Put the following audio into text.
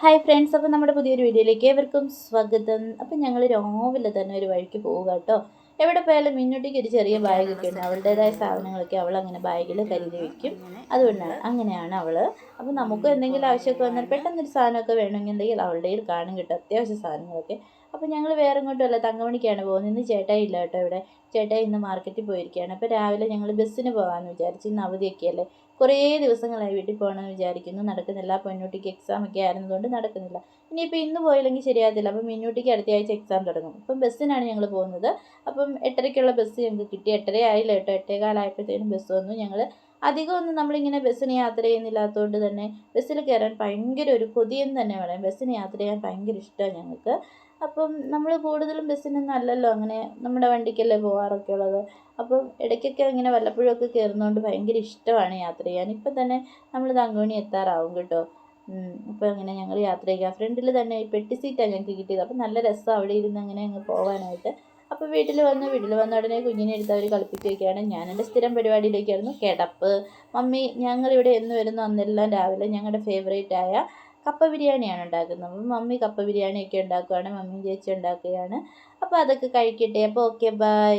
Hi friends അപ്പോൾ നമ്മുടെ പുതിയൊരു വീഡിയോയിലേക്ക് ഏവർക്കും സ്വാഗതം. അപ്പോൾ ഞങ്ങൾ രാവിലെ തന്നെ ഒരു വഴിക്ക് പോവുക കേട്ടോ. എവിടെ പോയാലും മിന്നുട്ടിക്ക് ഒരു ചെറിയ ബാഗൊക്കെ ഉണ്ട്. അവളുടേതായ സാധനങ്ങളൊക്കെ അവൾ അങ്ങനെ ബാഗിൽ കരുതി വെക്കും. അതുകൊണ്ടാണ് അങ്ങനെയാണ് അവൾ അപ്പോൾ നമുക്ക് എന്തെങ്കിലും ആവശ്യമൊക്കെ വന്നാൽ പെട്ടെന്നൊരു സാധനമൊക്കെ വേണമെന്നുണ്ടെങ്കിൽ അവളുടെ കയ്യിൽ കാണും കിട്ടും. അത്യാവശ്യ സാധനങ്ങളൊക്കെ. അപ്പോൾ ഞങ്ങൾ വേറെ എങ്ങോട്ടുമല്ല തങ്കമണിക്കാണ് പോകുന്നത്. ഇന്ന് ചേട്ടായി ഇല്ല കേട്ടോ ഇവിടെ. ചേട്ടായി ഇന്ന് മാർക്കറ്റിൽ പോയിരിക്കുകയാണ്. അപ്പോൾ രാവിലെ ഞങ്ങൾ ബസ്സിന് പോകാമെന്ന് വിചാരിച്ചു ഇന്ന് അവധിയൊക്കെയല്ലേ. കുറേ ദിവസങ്ങളായി വീട്ടിൽ പോകണമെന്ന് വിചാരിക്കുന്നു. നടക്കുന്നില്ല പൊന്നൂട്ടിക്ക് എക്സാം ഒക്കെ ആയിരുന്നതുകൊണ്ട് നടക്കുന്നില്ല. ഇനിയിപ്പോൾ ഇന്ന് പോയില്ലെങ്കിൽ ശരിയാകത്തില്ല. അപ്പം മിന്നൂട്ടിക്ക് അടുത്ത ആഴ്ച എക്സാം തുടങ്ങും. അപ്പം ബസ്സിനാണ് ഞങ്ങൾ പോകുന്നത്. അപ്പം എട്ടരയ്ക്കുള്ള ബസ് ഞങ്ങൾക്ക് കിട്ടി. എട്ടര ആയില്ല കേട്ടോ. എട്ടേകാലായപ്പോഴത്തേനും ബസ് വന്നു. ഞങ്ങൾ അധികമൊന്നും നമ്മളിങ്ങനെ ബസ്സിന് യാത്ര ചെയ്യുന്നില്ലാത്തതുകൊണ്ട് തന്നെ ബസ്സിൽ കയറാൻ ഭയങ്കര ഒരു കൊതിയെന്ന് തന്നെ പറയാം. ബസ്സിന് യാത്ര ചെയ്യാൻ ഭയങ്കര ഇഷ്ടമാണ് ഞങ്ങൾക്ക്. അപ്പം നമ്മൾ കൂടുതലും ബസ്സിനൊന്നും അല്ലല്ലോ അങ്ങനെ നമ്മുടെ വണ്ടിക്കല്ലേ പോകാറൊക്കെ ഉള്ളത്. അപ്പം ഇടയ്ക്കൊക്കെ ഇങ്ങനെ വല്ലപ്പോഴൊക്കെ കയറുന്നതുകൊണ്ട് ഭയങ്കര ഇഷ്ടമാണ് യാത്ര ചെയ്യാൻ. ഇപ്പം തന്നെ നമ്മൾ തങ്കമണി എത്താറാവും കേട്ടോ. അപ്പം അങ്ങനെ ഞങ്ങൾ യാത്ര ചെയ്യുക ഫ്രണ്ടിൽ തന്നെ പെട്ടി സീറ്റാണ് ഞങ്ങൾക്ക് കിട്ടിയത്. അപ്പം നല്ല രസം അവിടെ ഇരുന്ന് അങ്ങനെ അങ്ങ് പോകാനായിട്ട് അപ്പോൾ വീട്ടിൽ വന്ന് വീട്ടിൽ വന്ന ഉടനെ കുഞ്ഞിനെ എടുത്ത് അവർ കളിപ്പിക്കുകയൊക്കെയാണ് എന്റെ സ്ഥിരം പരിപാടിയിലേക്കായിരുന്നു. കിടപ്പ്. മമ്മി ഞങ്ങളിവിടെ എന്ന് വരുന്ന അന്നെല്ലാം രാവിലെ ഞങ്ങളുടെ ഫേവറേറ്റായ കപ്പ ബിരിയാണിയാണ് ഉണ്ടാക്കുന്നത്. മമ്മി കപ്പ ബിരിയാണിയൊക്കെ ഉണ്ടാക്കുവാണ് മമ്മിയും ചേച്ചിയും ഉണ്ടാക്കുകയാണ്. അപ്പോൾ അതൊക്കെ കഴിക്കട്ടെ. അപ്പോൾ ഓക്കെ ബൈ.